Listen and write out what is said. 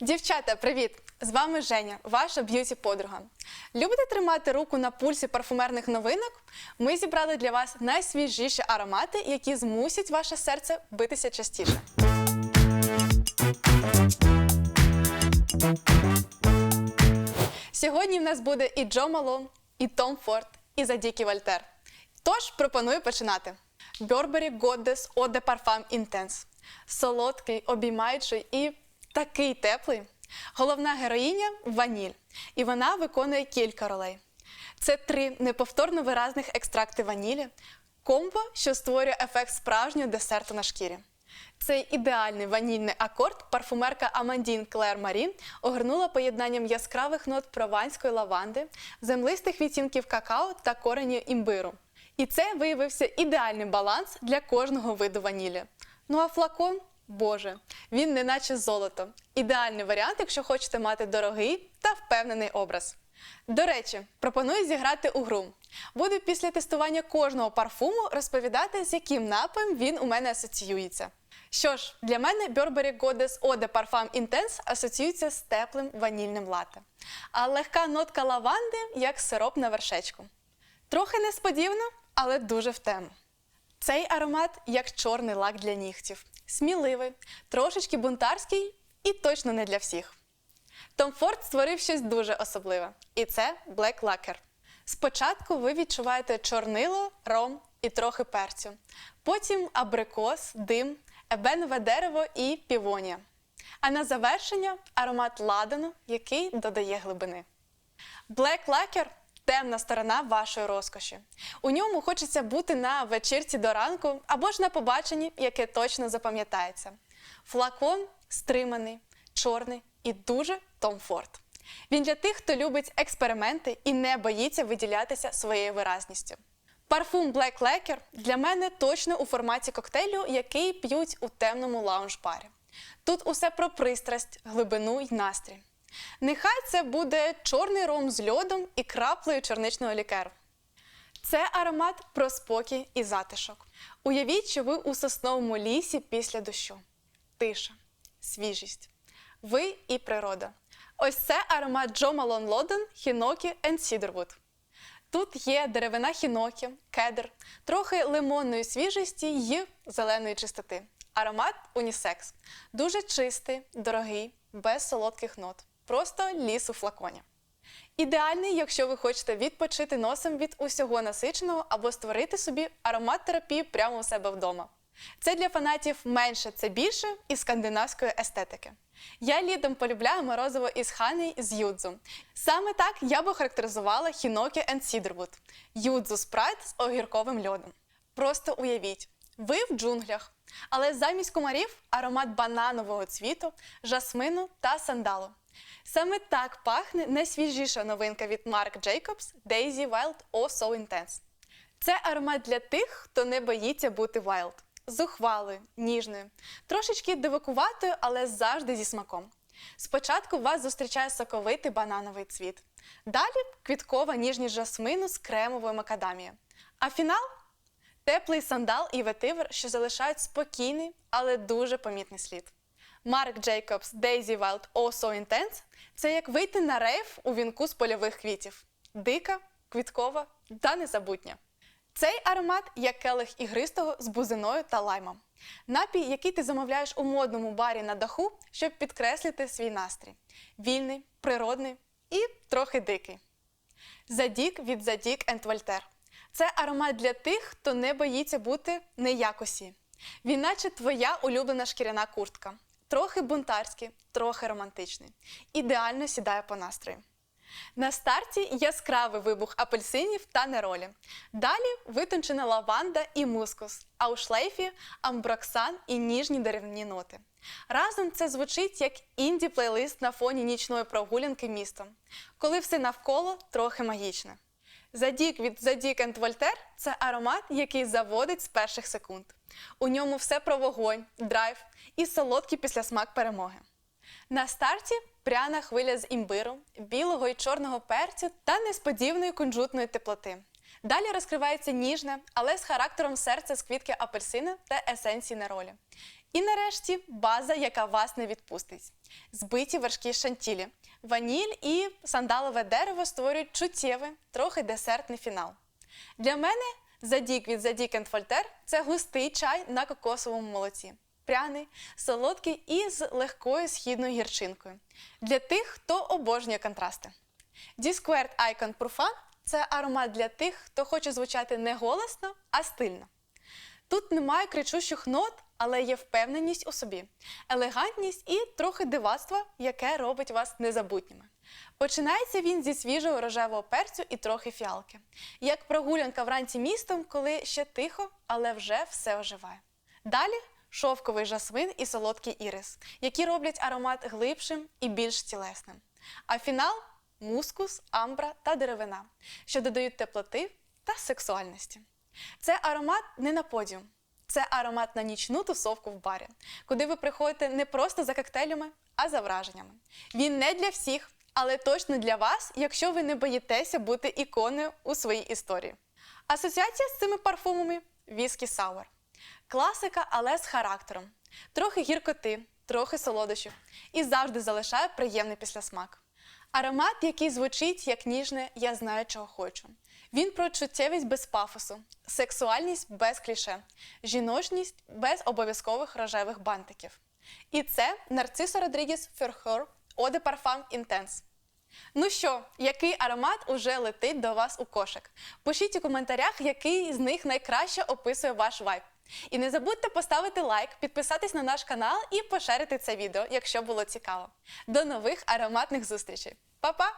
Дівчата, привіт! З вами Женя, ваша б'юті подруга. Любите тримати руку на пульсі парфумерних новинок? Ми зібрали для вас найсвіжіші аромати, які змусять ваше серце битися частіше. Сьогодні в нас буде і Джо Малон, і Том Форд, і Задікі Вольтер. Тож пропоную починати. Burberry Goddess Eau de Parfum Intense. Солодкий, обіймаючий і такий теплий. Головна героїня ваніль, і вона виконує кілька ролей. Це три неповторно виразних екстракти ванілі, комбо, що створює ефект справжнього десерту на шкірі. Цей ідеальний ванільний акорд парфумерка Амандін Клер Марі огорнула поєднанням яскравих нот прованської лаванди, землистих відтінків какао та коренів імбиру. І це виявився ідеальний баланс для кожного виду ванілі. Ну а флакон, боже, він не наче золото. Ідеальний варіант, якщо хочете мати дорогий та впевнений образ. До речі, пропоную зіграти у гру. Буду після тестування кожного парфуму розповідати, з яким напоєм він у мене асоціюється. Що ж, для мене Burberry Goddess Eau de Parfum Intense асоціюється з теплим ванільним лате. А легка нотка лаванди як сироп на вершечку. Трохи несподівано, але дуже в тему. Цей аромат як чорний лак для нігтів. Сміливий, трошечки бунтарський і точно не для всіх. Том Форд створив щось дуже особливе, і це Black Lacquer. Спочатку ви відчуваєте чорнило, ром і трохи перцю. Потім абрикос, дим, ебенове дерево і півонія. А на завершення аромат ладану, який додає глибини. Black Lacquer – темна сторона вашої розкоші. У ньому хочеться бути на вечірці до ранку або ж на побаченні, яке точно запам'ятається. Флакон стриманий, чорний і дуже Том Форд. Він для тих, хто любить експерименти і не боїться виділятися своєю виразністю. Парфум Black Lacquer для мене точно у форматі коктейлю, який п'ють у темному лаунж-барі. Тут усе про пристрасть, глибину й настрій. Нехай це буде чорний ром з льодом і краплею чорничного лікеру. Це аромат про спокій і затишок. Уявіть, що ви у сосновому лісі після дощу. Тиша, свіжість. Ви і природа. Ось це аромат Джо Малон Лоден, Хінокі and Cedarwood. Тут є деревина хінокі, кедр, трохи лимонної свіжості й зеленої чистоти. Аромат унісекс. Дуже чистий, дорогий, без солодких нот. Просто ліс у флаконі. Ідеальний, якщо ви хочете відпочити носом від усього насиченого або створити собі аромат-терапію прямо у себе вдома. Це для фанатів менше це більше і скандинавської естетики. Я літом полюбляю морозиво із хани з юдзу. Саме так я би характеризувала Хінокі and Cedarwood – юдзу спрайт з огірковим льодом. Просто уявіть, ви в джунглях, але замість комарів аромат бананового цвіту, жасмину та сандалу. Саме так пахне найсвіжіша новинка від Marc Jacobs Daisy Wild Oh So Intense. Це аромат для тих, хто не боїться бути wild. Зухвалою, ніжною, трошечки дивакуватою, але завжди зі смаком. Спочатку вас зустрічає соковитий банановий цвіт. Далі квіткова ніжність жасмину з кремовою макадамією. А фінал теплий сандал і ветивер, що залишають спокійний, але дуже помітний слід. Марк Джейкобс Daisy Wild Oh So Intense – це як вийти на рейв у вінку з польових квітів. Дика, квіткова та незабутня. Цей аромат як келих ігристого з бузиною та лаймом. Напій, який ти замовляєш у модному барі на даху, щоб підкреслити свій настрій. Вільний, природний і трохи дикий. Задік від Задік Вольтер. Це аромат для тих, хто не боїться бути неякосі. Він наче твоя улюблена шкіряна куртка. Трохи бунтарський, трохи романтичний. Ідеально сідає по настрою. На старті яскравий вибух апельсинів та неролі. Далі витончена лаванда і мускус, а у шлейфі амброксан і ніжні деревні ноти. Разом це звучить як інді-плейлист на фоні нічної прогулянки містом, коли все навколо трохи магічне. Задік від Задік Енд Вольтер це аромат, який заводить з перших секунд. У ньому все про вогонь, драйв і солодкий післясмак перемоги. На старті пряна хвиля з імбиру, білого і чорного перцю та несподіваної кунжутної теплоти. Далі розкривається ніжне, але з характером серця з квітки апельсини та есенції неролі. І нарешті база, яка вас не відпустить. Збиті вершки шантілі. Ваніль і сандалове дерево створюють чуттєвий, трохи десертний фінал. Для мене задік від Задік Фольтер це густий чай на кокосовому молоці. Пряний, солодкий і з легкою східною гірчинкою. Для тих, хто обожнює контрасти. Disquared Icon Profan – це аромат для тих, хто хоче звучати не голосно, а стильно. Тут немає кричущих нот, але є впевненість у собі, елегантність і трохи дивацтва, яке робить вас незабутніми. Починається він зі свіжого рожевого перцю і трохи фіалки, як прогулянка вранці містом, коли ще тихо, але вже все оживає. Далі шовковий жасмин і солодкий ірис, які роблять аромат глибшим і більш тілесним. А фінал мускус, амбра та деревина, що додають теплоти та сексуальності. Це аромат не на подіум, це аромат на нічну тусовку в барі, куди ви приходите не просто за коктейлями, а за враженнями. Він не для всіх, але точно для вас, якщо ви не боїтеся бути іконою у своїй історії. Асоціація з цими парфумами віскі Сауер. Класика, але з характером. Трохи гіркоти, трохи солодощів і завжди залишає приємний післясмак. Аромат, який звучить як ніжне Я знаю, чого хочу. Він про чуттєвість без пафосу, сексуальність без кліше, жіночність без обов'язкових рожевих бантиків. І це Нарцисо Родрігіс Ферхор de Parfum Intense. Ну що, який аромат уже летить до вас у кошик? Пишіть у коментарях, який з них найкраще описує ваш вайб. І не забудьте поставити лайк, підписатись на наш канал і поширити це відео, якщо було цікаво. До нових ароматних зустрічей. Па-па!